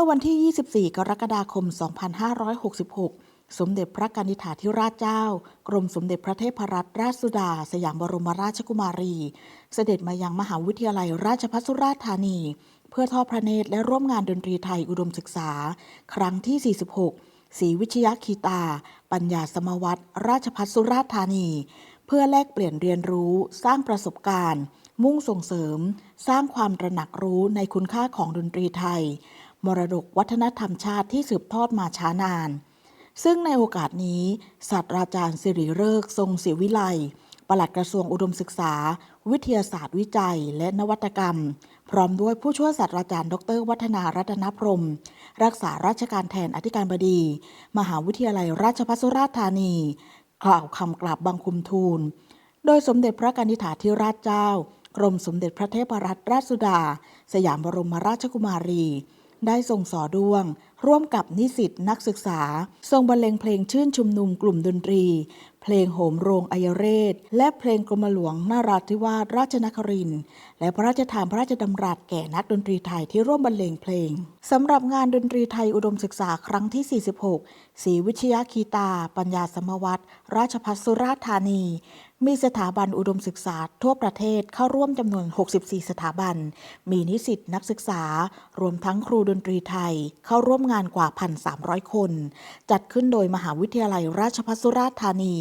ื่อวันที่ 24 กรกฎาคม 2566 สมเด็จพระกนิษฐาธิราชเจ้า กรมสมเด็จพระเทพรัตนราชสุดา สยามบรมราชกุมารี เสด็จมายังมหาวิทยาลัยราชภัฏสุราษฎร์ธานี เพื่อทอดพระเนตรและร่วมงานดนตรีไทยอุดมศึกษา ครั้งที่ 46 ศรีวิชยคีตา ปัญญาสมวัตรราชภัฏสุราษฎร์ธานี เพื่อแลกเปลี่ยนเรียนรู้ สร้างประสบการณ์ มุ่งส่งเสริม สร้างความตระหนักรู้ในคุณค่าของดนตรีไทย มรดกวัฒนธรรมชาติที่สืบทอดมาช้านาน ซึ่งในโอกาสนี้ศาสตราจารย์สิริเริกทรงศิวิไลปลัดกระทรวงอุดมศึกษา วิทยาศาสตร์วิจัย และนวัตกรรม พร้อมด้วยผู้ช่วยศาสตราจารย์ ดร วัฒนารัตนพรม รักษาราชการแทนอธิการบดี มหาวิทยาลัยราชภัฏสุราษฎร์ธานี กล่าวคำกราบบังคุมทูล โดยสมเด็จพระกนิษฐาธิราชเจ้า กรมสมเด็จพระเทพรัตนราชสุดา สยามบรมราชกุมารี ได้ทรงสอดวง ร่วมกับนิสิตนักศึกษา ทรงบรรเลงเพลงชื่นชุมนุมกลุ่มดนตรี เพลงโหมโรงอัยเรศ และเพลงกรมหลวงนาราธิวาสราชนคริน และพระราชทานพระราชดำรัสแก่นักดนตรีไทยที่ร่วมบรรเลงเพลงสำหรับงานดนตรีไทยอุดมศึกษาครั้งที่ 46 ศรีวิชยคีตา ปัญญาสมวัตรราชภัฏสุราษฎร์ธานี มีสถาบันอุดมศึกษาทั่วประเทศเข้าร่วมจำนวน 64 สถาบัน มีนิสิตนักศึกษา รวมทั้งครูดนตรีไทย เข้าร่วมงานกว่า 1,300 คน จัดขึ้นโดยมหาวิทยาลัยราชภัฏสุราษฎร์ธานี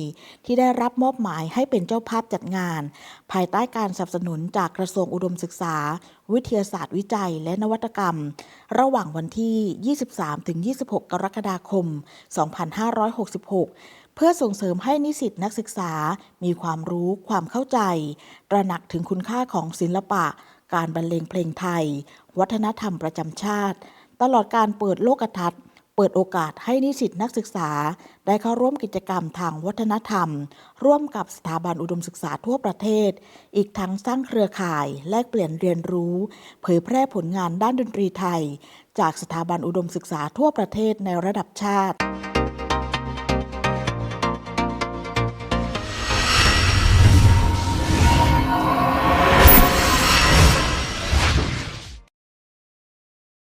ที่ได้รับมอบหมายให้เป็นเจ้าภาพจัดงาน ภายใต้การสนับสนุนจากกระทรวงอุดมศึกษา วิทยาศาสตร์วิจัยและนวัตกรรม ระหว่างวันที่ 23-26 กรกฎาคม 2566 เพื่อส่งเสริมให้นิสิตนักศึกษามีความรู้ความเข้าใจ ตระหนักถึงคุณค่าของศิลปะ การบรรเลงเพลงไทย วัฒนธรรมประจำชาติ ตลอดการเปิดโลกทัศน์ เปิดโอกาสให้นิสิตนักศึกษา ได้เข้าร่วมกิจกรรมทางวัฒนธรรม ร่วมกับสถาบันอุดมศึกษาทั่วประเทศ อีกทั้งสร้างเครือข่าย แลกเปลี่ยนเรียนรู้ เผยแพร่ผลงานด้านดนตรีไทย จากสถาบันอุดมศึกษาทั่วประเทศในระดับชาติ